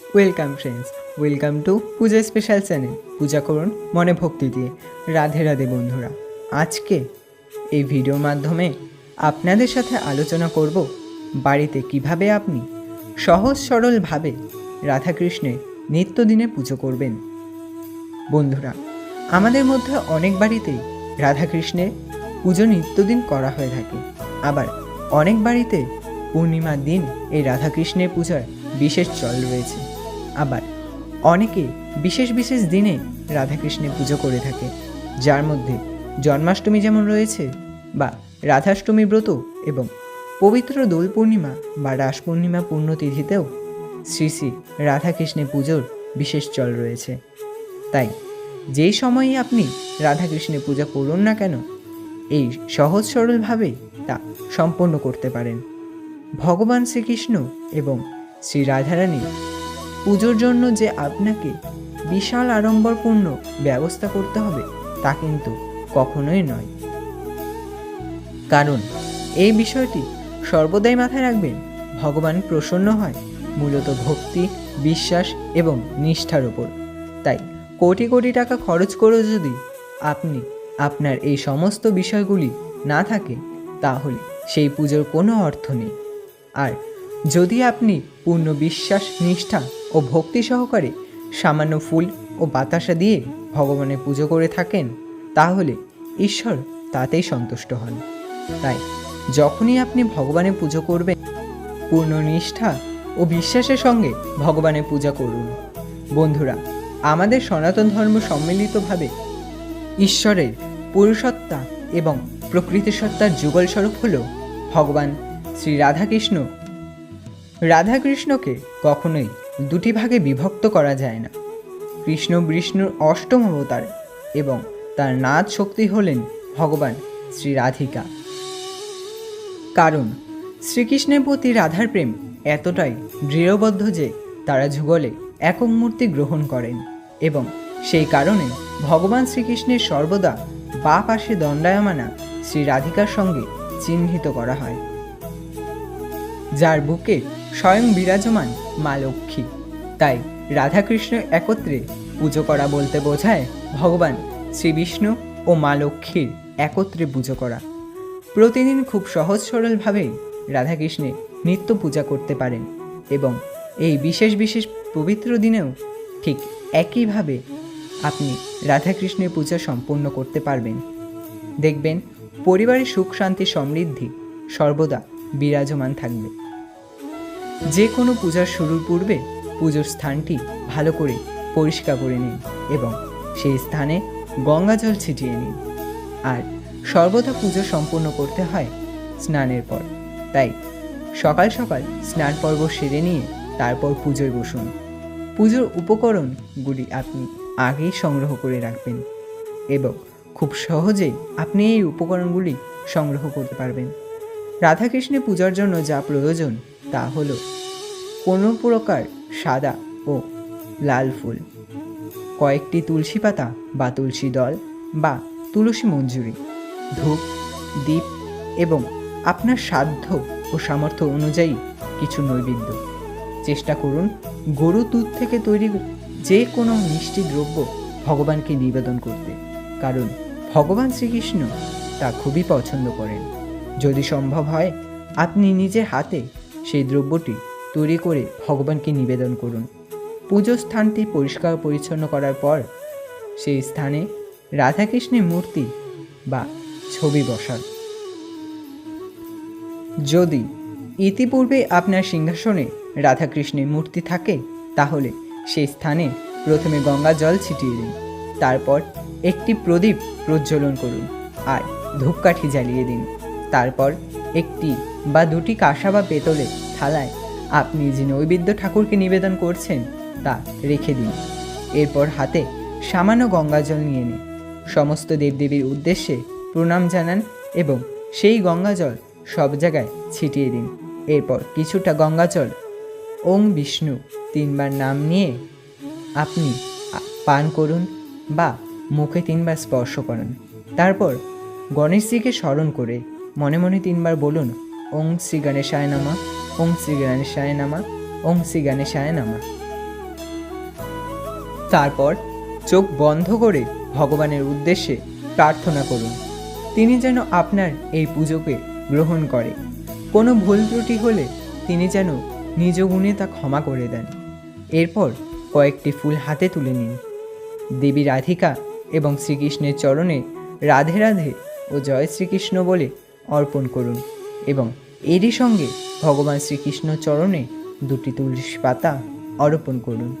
Welcome friends welcome to Puja special channel পূজা করুন মনে ভক্তি দিয়ে রাধে রাধে বন্ধুরা আজকে এই ভিডিওর মাধ্যমে আপনাদের সাথে আলোচনা করব বাড়িতে কীভাবে আপনি সহজ সরলভাবে রাধাকৃষ্ণের নিত্যদিনে পুজো করবেন বন্ধুরা আমাদের মধ্যে অনেক বাড়িতেই রাধাকৃষ্ণের পুজো নিত্যদিন করা হয়ে থাকে আবার অনেক বাড়িতে পূর্ণিমার দিন এই রাধাকৃষ্ণের পূজার বিশেষ চল রয়েছে। আবার অনেকে বিশেষ বিশেষ দিনে রাধাকৃষ্ণের পুজো করে থাকে, যার মধ্যে জন্মাষ্টমী যেমন রয়েছে বা রাধাষ্টমী ব্রত এবং পবিত্র দোল পূর্ণিমা বা রাস পূর্ণিমা পুণ্যতিথিতেও শ্রী শ্রী রাধাকৃষ্ণের পুজোর বিশেষ চল রয়েছে। তাই যেই সময়ই আপনি রাধাকৃষ্ণের পূজা করুন না কেন, এই সহজ সরলভাবে তা সম্পন্ন করতে পারেন। ভগবান শ্রীকৃষ্ণ এবং শ্রী রাধারানী পুজোর জন্য যে আপনাকে বিশাল আড়ম্বরপূর্ণ ব্যবস্থা করতে হবে, তা কিন্তু কখনোই নয়। কারণ, এই বিষয়টি সর্বদাই মাথায় রাখবেন, ভগবান প্রসন্ন হয়, মূলত ভক্তি, বিশ্বাস এবং নিষ্ঠার ওপর তাই কোটি কোটি টাকা খরচ করেও যদি আপনি আপনার এই সমস্ত বিষয়গুলি না থাকে, তাহলে সেই পুজোর কোনো অর্থ নেই। আর যদি আপনি পূর্ণ বিশ্বাস নিষ্ঠা ও ভক্তি সহকারে সামান্য ফুল ও বাতাসা দিয়ে ভগবানের পুজো করে থাকেন, তাহলে ঈশ্বর তাতেই সন্তুষ্ট হন। তাই যখনই আপনি ভগবানের পুজো করবেন, পূর্ণ নিষ্ঠা ও বিশ্বাসের সঙ্গে ভগবানের পূজা করুন। বন্ধুরা, আমাদের সনাতন ধর্ম সম্মিলিতভাবে ঈশ্বরের পুরুষত্তা এবং প্রকৃতি সত্তার যুগল স্বরূপ হল ভগবান শ্রী রাধাকৃষ্ণ রাধাকৃষ্ণকে কখনোই দুটি ভাগে বিভক্ত করা যায় না। কৃষ্ণ বিষ্ণুর অষ্টম অবতার এবং তার নাচ শক্তি হলেন ভগবান শ্রী রাধিকা। কারণ, শ্রীকৃষ্ণের প্রতি রাধার প্রেম এতটাই দৃঢ়বদ্ধ যে তারা যুগলে একক মূর্তি গ্রহণ করেন এবং সেই কারণে ভগবান শ্রীকৃষ্ণের সর্বদা বা পাশে দণ্ডায়মানা শ্রী রাধিকার সঙ্গে চিহ্নিত করা হয়। যার বুকে স্বয়ং বিরাজমান মা লক্ষ্মী। তাই রাধাকৃষ্ণ একত্রে পুজো করা বলতে বোঝায় ভগবান শ্রীবিষ্ণু ও মা লক্ষ্মীর একত্রে পুজো করা। প্রতিদিন খুব সহজ সরলভাবেই রাধাকৃষ্ণের নিত্য পূজা করতে পারেন এবং এই বিশেষ বিশেষ পবিত্র দিনেও ঠিক একইভাবে আপনি রাধাকৃষ্ণের পূজা সম্পূর্ণ করতে পারবেন। দেখবেন পরিবারের সুখ, শান্তি, সমৃদ্ধি সর্বদা বিরাজমান থাকবে। যে কোনো পূজার শুরুর পূর্বে পুজোর স্থানটি ভালো করে পরিষ্কার করে নিন এবং সেই স্থানে গঙ্গা জল ছিটিয়ে নিন। আর সর্বদা পুজো সম্পূর্ণ করতে হয় স্নানের পর। তাই সকাল সকাল স্নান পর্ব সেরে নিয়ে তারপর পুজোয় বসুন। পুজোর উপকরণগুলি আপনি আগেই সংগ্রহ করে রাখবেন এবং খুব সহজেই আপনি এই উপকরণগুলি সংগ্রহ করতে পারবেন। রাধাকৃষ্ণের পূজার জন্য যা প্রয়োজন তা হলো, কোনো প্রকার সাদা ও লাল ফুল, কয়েকটি তুলসী পাতা বা তুলসী দল বা তুলসী মঞ্জুরি, ধূপ দ্বীপ এবং আপনার সাধ্য ও সামর্থ্য অনুযায়ী কিছু নৈবেদ্য। চেষ্টা করুন গরু দুধ থেকে তৈরি যে কোনো মিষ্টি দ্রব্য ভগবানকে নিবেদন করতে, কারণ ভগবান শ্রীকৃষ্ণ তা খুবই পছন্দ করেন। যদি সম্ভব হয়, আপনি নিজের হাতে সেই দ্রব্যটি তৈরি করে ভগবানকে নিবেদন করুন। পুজো স্থানটি পরিষ্কার পরিচ্ছন্ন করার পর সেই স্থানে রাধাকৃষ্ণের মূর্তি বা ছবি বসান। যদি ইতিপূর্বে আপনার সিংহাসনে রাধাকৃষ্ণের মূর্তি থাকে, তাহলে সেই স্থানে প্রথমে গঙ্গা জল ছিটিয়ে দিন, তারপর একটি প্রদীপ প্রজ্বলন করুন আর ধূপকাঠি জ্বালিয়ে দিন, তারপর একটি বা দুটি কাঁসা বা পেতলে থালায় আপনি যে নৈবেদ্য ঠাকুরকে নিবেদন করছেন, তা রেখে দিন। এরপর হাতে সামান্য গঙ্গা জল নিয়ে নিন। সমস্ত দেবদেবীর উদ্দেশ্যে প্রণাম জানান এবং সেই গঙ্গা জল সব জায়গায় ছিটিয়ে দিন। এরপর কিছুটা গঙ্গা জল, ওম বিষ্ণু তিনবার নাম নিয়ে আপনি পান করুন বা মুখে তিনবার স্পর্শ করুন। তারপর গণেশজিকে স্মরণ করে মনে মনে তিনবার বলুন ওং শ্রী গণেশায় নামা। ওং শ্রী গণেশায় নামা। ওং শ্রী গণেশায় নামা। তারপর চোখ বন্ধ করে ভগবানের উদ্দেশ্যে প্রার্থনা করুন। তিনি যেন আপনার এই পুজোকে গ্রহণ করে। কোনো ভুল ত্রুটি হলে তিনি যেন নিজ গুণে তা ক্ষমা করে দেন। এরপর কয়েকটি ফুল হাতে তুলে নিন। দেবী রাধিকা এবং শ্রীকৃষ্ণের চরণে রাধে রাধে ও জয় শ্রীকৃষ্ণ বলে অর্পণ করুন। এবং এরই সঙ্গে ভগবান শ্রীকৃষ্ণ চরণে দুটি তুলসী পাতা অর্পণ করুন।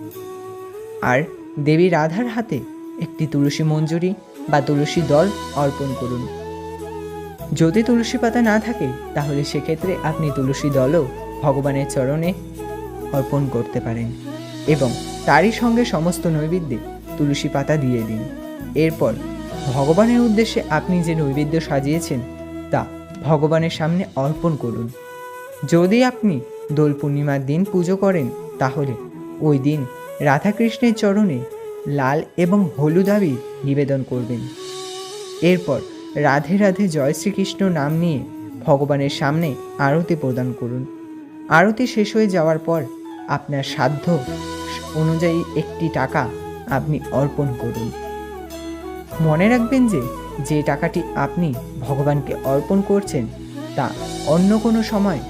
আর দেবী রাধার হাতে একটি তুলসী মঞ্জুরি বা তুলসী দল অর্পণ করুন। যদি তুলসী পাতা না থাকে, তাহলে সেক্ষেত্রে আপনি তুলসী দলও ভগবানের চরণে অর্পণ করতে পারেন এবং তারই সঙ্গে সমস্ত নৈবেদ্যে তুলসী পাতা দিয়ে দিন। এরপর ভগবানের উদ্দেশ্যে আপনি যে নৈবেদ্য সাজিয়েছেন ভগবানের সামনে অর্পণ করুন। যদি আপনি দোল পূর্ণিমার দিন পুজো করেন, তাহলে ওই দিন রাধাকৃষ্ণের চরণে লাল এবং হলুদ আবির নিবেদন করবেন। এরপর রাধে রাধে জয় শ্রীকৃষ্ণ নাম নিয়ে ভগবানের সামনে আরতি প্রদান করুন। আরতি শেষ হয়ে যাওয়ার পর আপনার সাধ্য অনুযায়ী একটি টাকা আপনি অর্পণ করুন। মনে রাখবেন যে যে টাকাটি আপনি ভগবানকে অর্পণ করছেন, তা অন্য কোনো সময়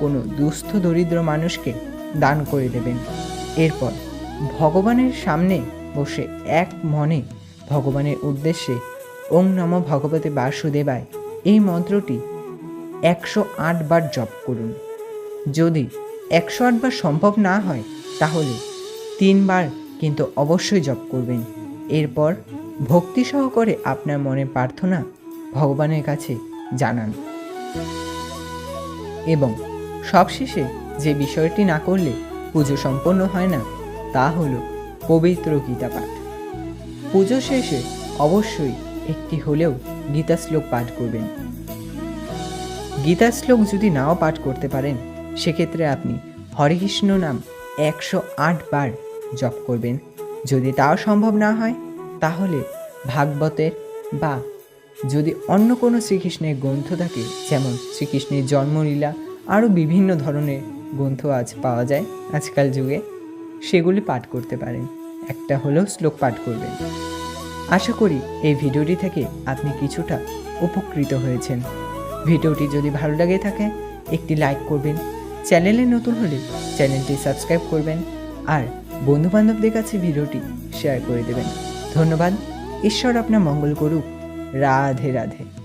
কোনো দুস্থ দরিদ্র মানুষকে দান করে দেবেন। এরপর ভগবানের সামনে বসে এক মনে ভগবানের উদ্দেশ্যে ওং নম ভগবতে বাসুদেবায় এই মন্ত্রটি একশো বার জপ করুন। যদি একশো বার সম্ভব না হয়, তাহলে তিনবার কিন্তু অবশ্যই জপ করবেন। এরপর ভক্তি সহকারে আপনার মনে প্রার্থনা ভগবানের কাছে জানান। এবং সবশেষে যে বিষয়টি না করলে পুজো সম্পন্ন হয় না, তা হল পবিত্র গীতা পাঠ পুজো শেষে অবশ্যই একটি হলেও গীতা শ্লোক পাঠ করবেন। গীতা শ্লোক যদি নাও পাঠ করতে পারেন, সেক্ষেত্রে আপনি হরে কৃষ্ণ নাম একশো আট বার জপ করবেন। যদি তাও সম্ভব না হয় তাহলে ভাগবতের বা যদি অন্য কোনো শ্রীকৃষ্ণের গ্রন্থ থাকে, যেমন শ্রীকৃষ্ণের জন্মলীলা, আরও বিভিন্ন ধরনের গ্রন্থ আজ পাওয়া যায় আজকাল যুগে, সেগুলি পাঠ করতে পারেন। একটা হলেও শ্লোক পাঠ করবেন। আশা করি এই ভিডিওটি থেকে আপনি কিছুটা উপকৃত হয়েছেন। ভিডিওটি যদি ভালো লাগে থাকে, একটি লাইক করবেন, চ্যানেলে নতুন হলে চ্যানেলটি সাবস্ক্রাইব করবেন, আর বন্ধুবান্ধবদের কাছে ভিডিওটি শেয়ার করে দেবেন। ধন্যবাদ। ঈশ্বর আপনার মঙ্গল করুক। রাধে রাধে।